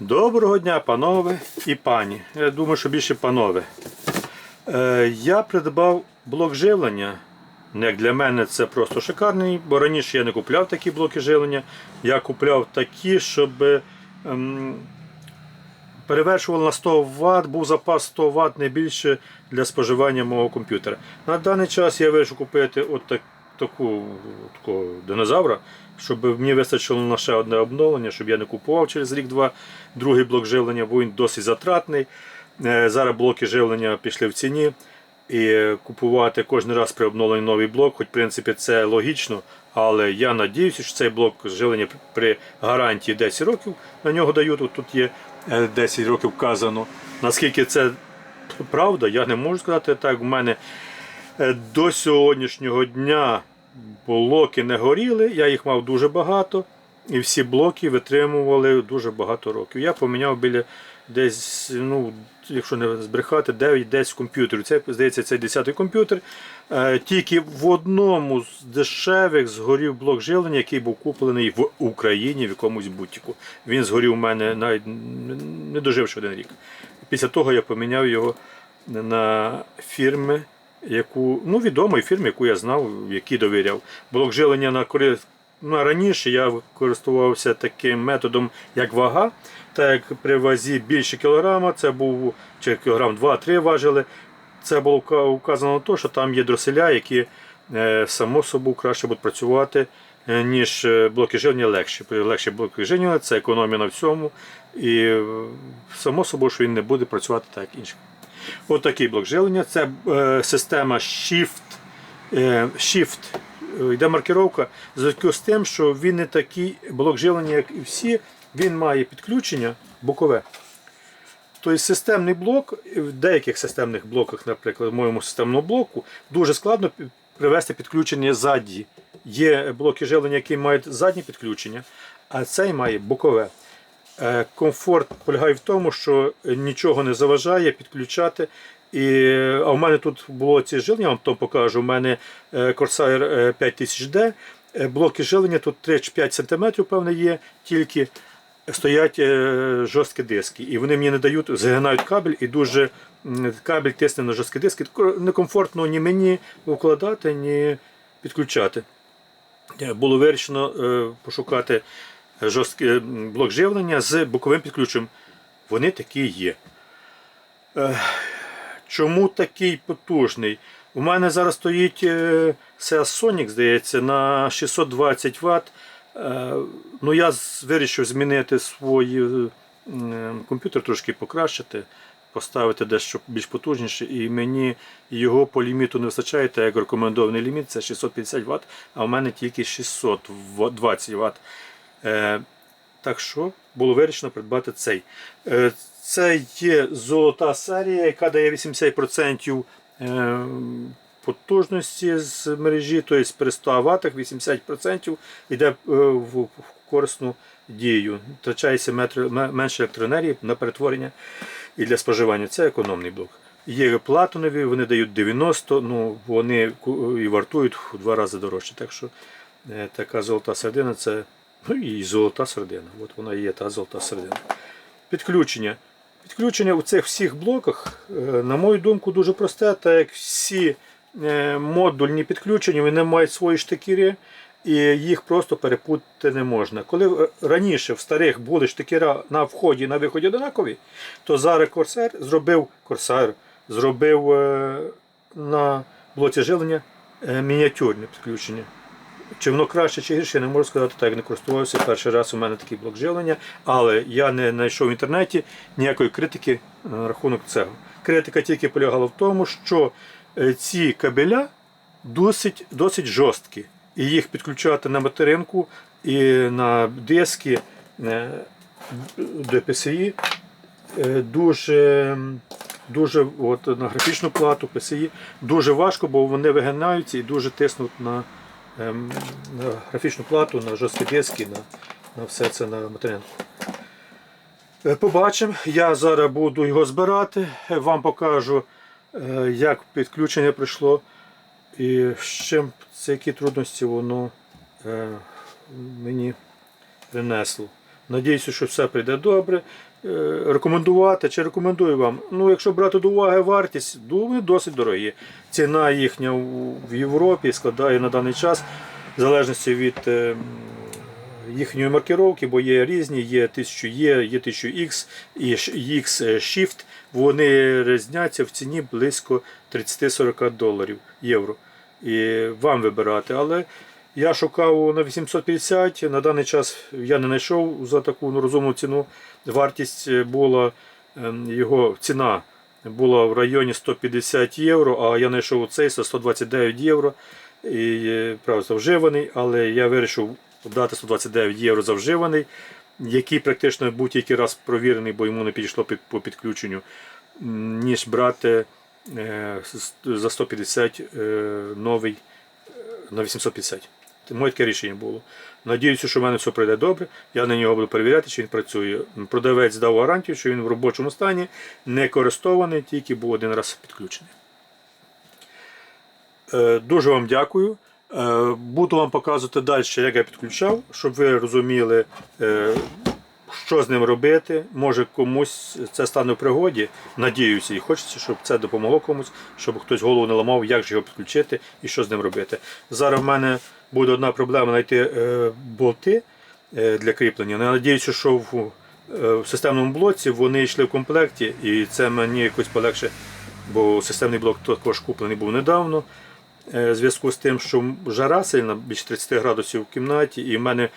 Доброго дня, панове і пані. Я думаю, що більше панове. Е, я придбав блок живлення. Ну, Як для мене це просто шикарний, бо раніше я не купляв такі блоки живлення. Я купляв такі, щоб ем, перевершував на 100 Вт, був запас 100 Вт не більше для споживання мого комп'ютера. На даний час я вирішив купити от так, таку, такого динозавра, щоб мені вистачило на ще одне обновлення, щоб я не купував через рік-два другий блок живлення, бо він досить затратний. Е, Зараз блоки живлення пішли в ціні. І е, купувати кожен раз при обновленні новий блок, хоч в принципі це логічно, але я надіюся, що цей блок живлення при гарантії 10 років на нього дають. От тут є е, 10 років вказано. Наскільки це правда, я не можу сказати так. У мене е, до сьогоднішнього дня блоки не горіли, я їх мав дуже багато, і всі блоки витримували дуже багато років. Я поміняв біля десь, ну, якщо не збрехати, 9-10 комп'ютерів. Це, здається, це 10-й комп'ютер. Е, Тільки в одному з дешевих згорів блок живлення, який був куплений в Україні в якомусь бутіку. Він згорів у мене навіть не доживши один рік. Після того я поміняв його на фірми, яку, ну, відомої фірми, яку я знав, якій довіряв. Блок живлення на користь. Ну, раніше я користувався таким методом, як вага. Так як при вазі більше кілограма, це був чи кілограм 2-3 важили. Це було вказано на те, що там є дроселя, які е, само собою краще будуть працювати, е, ніж е, блоки живлення легші. Легші блоки живлення це економія на всьому. І само собою, що він не буде працювати так як інші. От такий блок живлення. Це е, система Shift. Е, Shift. Е, Йде маркировка в зв'язку з тим, що він не такий блок живлення, як і всі. Він має підключення бокове. Тобто системний блок, в деяких системних блоках, наприклад, в моєму системному блоку, дуже складно привести підключення ззаді. Є блоки живлення, які мають заднє підключення, а цей має бокове. Е, Комфорт полягає в тому, що нічого не заважає підключати. І, а в мене тут було ці жилення, я вам то покажу. У мене е, Corsair е, 5000D. Е, Блоки жилення тут 3-5 см, певне, є, тільки стоять жорсткі диски. І вони мені не дають, загинають кабель і дуже кабель тисне на жорсткі диски. Некомфортно ні мені укладати, ні підключати. Було вирішено пошукати жорсткий е, блок живлення з боковим підключенням. Вони такі є. Е, Чому такий потужний? У мене зараз стоїть е, Seasonic, здається, на 620 Вт. Ну, я вирішив змінити свій комп'ютер, трошки покращити, поставити дещо більш потужніше, і мені його по ліміту не вистачає, так як рекомендований ліміт це 650 Вт, а в мене тільки 620 Вт. Е, Так що було вирішено придбати цей. Е, Це є золота серія, яка дає 80% е, потужності з мережі, тобто при 100 Вт 80% йде в корисну дію. Втрачається менше електроенергії на перетворення і для споживання. Це економний блок. Є платинові, вони дають 90, ну вони і вартують в два рази дорожче. Так що така золота середина це ну, і золота середина. От вона є та золота середина. Підключення. Підключення у цих всіх блоках, е, на мою думку, дуже просте, так як всі е, модульні підключення вони мають свої штикери, і їх просто перепутати не можна. Коли е, раніше в старих були штикера на вході і на виході однакові, то зараз Corsair зробив Corsair, зробив на блоці живлення е, мініатюрне підключення. Чи воно краще чи гірше, я не можу сказати, так як не користувався. Перший раз у мене такий блок живлення, але я не знайшов в інтернеті ніякої критики на рахунок цього. Критика тільки полягала в тому, що е, ці кабеля досить, досить жорсткі. І їх підключати на материнку і на диски е, до PCI е, дуже, дуже от, на графічну плату PCI дуже важко, бо вони вигинаються і дуже тиснуть на, на графічну плату, на жорсткі диски, на, на все це на материнку. Е, Побачимо. Я зараз буду його збирати, е, вам покажу, е, як підключення прийшло і з чим це які трудності воно мені принесло. Надіюся, що все прийде добре. Е, Рекомендувати чи рекомендую вам. Ну, якщо брати до уваги вартість, ну, вони досить дорогі. Ціна їхня в Європі складає на даний час, в залежності від е, їхньої маркировки, бо є різні, є 1000 є, є 1000X і X Shift. Вони різняться в ціні близько 30-40 доларів євро. І вам вибирати. Але я шукав на 850, на даний час я не знайшов за таку ну, розумну ціну. Вартість е, була ем, його ціна була в районі 150 євро, а я знайшов цей за 129 євро. І е, правда, вживаний, але я вирішив дати 129 євро за вживаний, який практично тільки раз провірений, бо йому не підійшло по підключенню, ніж брати е, за 150 е, новий на 850. Моє таке рішення було. Надіюся, що в мене все пройде добре. Я на нього буду перевіряти, чи він працює. Продавець дав гарантію, що він в робочому стані, не користований, тільки був один раз підключений. Е, Дуже вам дякую. Е, Буду вам показувати далі, як я підключав, щоб ви розуміли, е, що з ним робити. Може комусь це стане в пригоді. Надіюся, і хочеться, щоб це допомогло комусь, щоб хтось голову не ламав, як же його підключити і що з ним робити. Зараз в мене буде одна проблема знайти е, болти е, для кріплення. Я надіюся, що в, е, системному блоці вони йшли в комплекті, і це мені якось полегше, бо системний блок також куплений був недавно. В зв'язку з тим, що жара сильна, більше 30 градусів в кімнаті, і в мене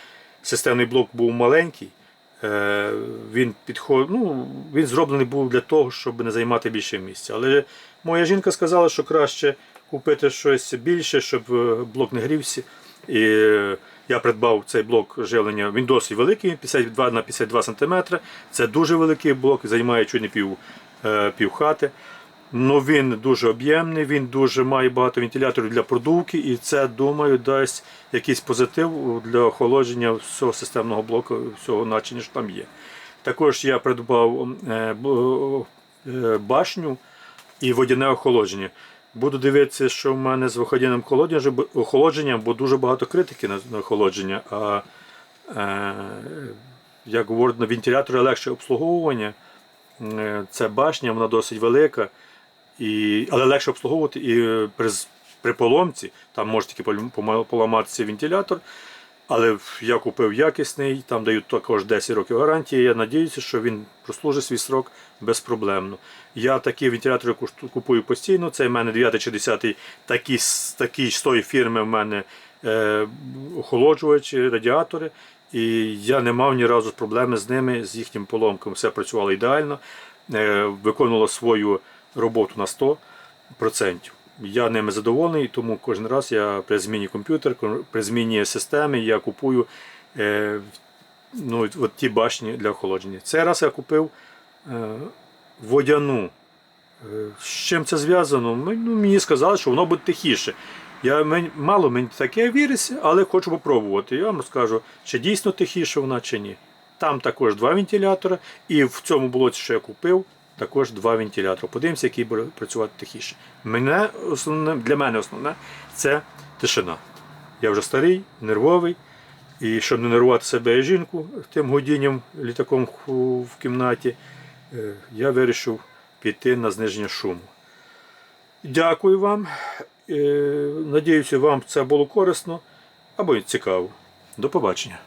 системний блок був маленький. Е, Він підход... ну, він зроблений був для того, щоб не займати більше місця. Але моя жінка сказала, що краще купити щось більше, щоб е, блок не грівся. І е, я придбав цей блок живлення. Він досить великий, 52 на 52 см. Це дуже великий блок, займає чуть не пів, пів хати. Ну, він дуже об'ємний, він дуже має багато вентиляторів для продувки, і це, думаю, дасть якийсь позитив для охолодження всього системного блоку, всього начиня, що там є. Також я придбав е, е, башню і водяне охолодження. Буду дивитися, що в мене з виходяним охолодженням, бо- дуже багато критики на, охолодження. А е, як говорять, на вентилятори легше обслуговування. Це башня, вона досить велика, і, але легше обслуговувати і е, при, при поломці, там може тільки поламатися вентилятор. Але я купив якісний, там дають також 10 років гарантії. Я сподіваюся, що він прослужить свій срок безпроблемно. Я такі вентилятори купую постійно. Це в мене 9 чи 10 такі, такі з тої фірми в мене е, охолоджувачі, радіатори. І я не мав ні разу проблеми з ними, з їхнім поломком. Все працювало ідеально, е, виконувало свою роботу на 100%. Я ними задоволений, тому кожен раз я при зміні комп'ютер, при зміні системи я купую е, ну, от ті башні для охолодження. Цей раз я купив е, водяну. Е, З чим це зв'язано? Ну, мені сказали, що воно буде тихіше. Я, мен- мало мені таке віриться, але хочу попробувати. Я вам розкажу, чи дійсно тихіше вона, чи ні. Там також два вентилятори, і в цьому блоці, що я купив, також два вентилятори. Подивимося, який буде працювати тихіше. Мене основне, для мене основне це тишина. Я вже старий, нервовий. І щоб не нервувати себе і жінку тим годінням літаком в- кімнаті, е, я вирішив піти на зниження шуму. Дякую вам. Е, Надіюся, вам це було корисно або цікаво. До побачення.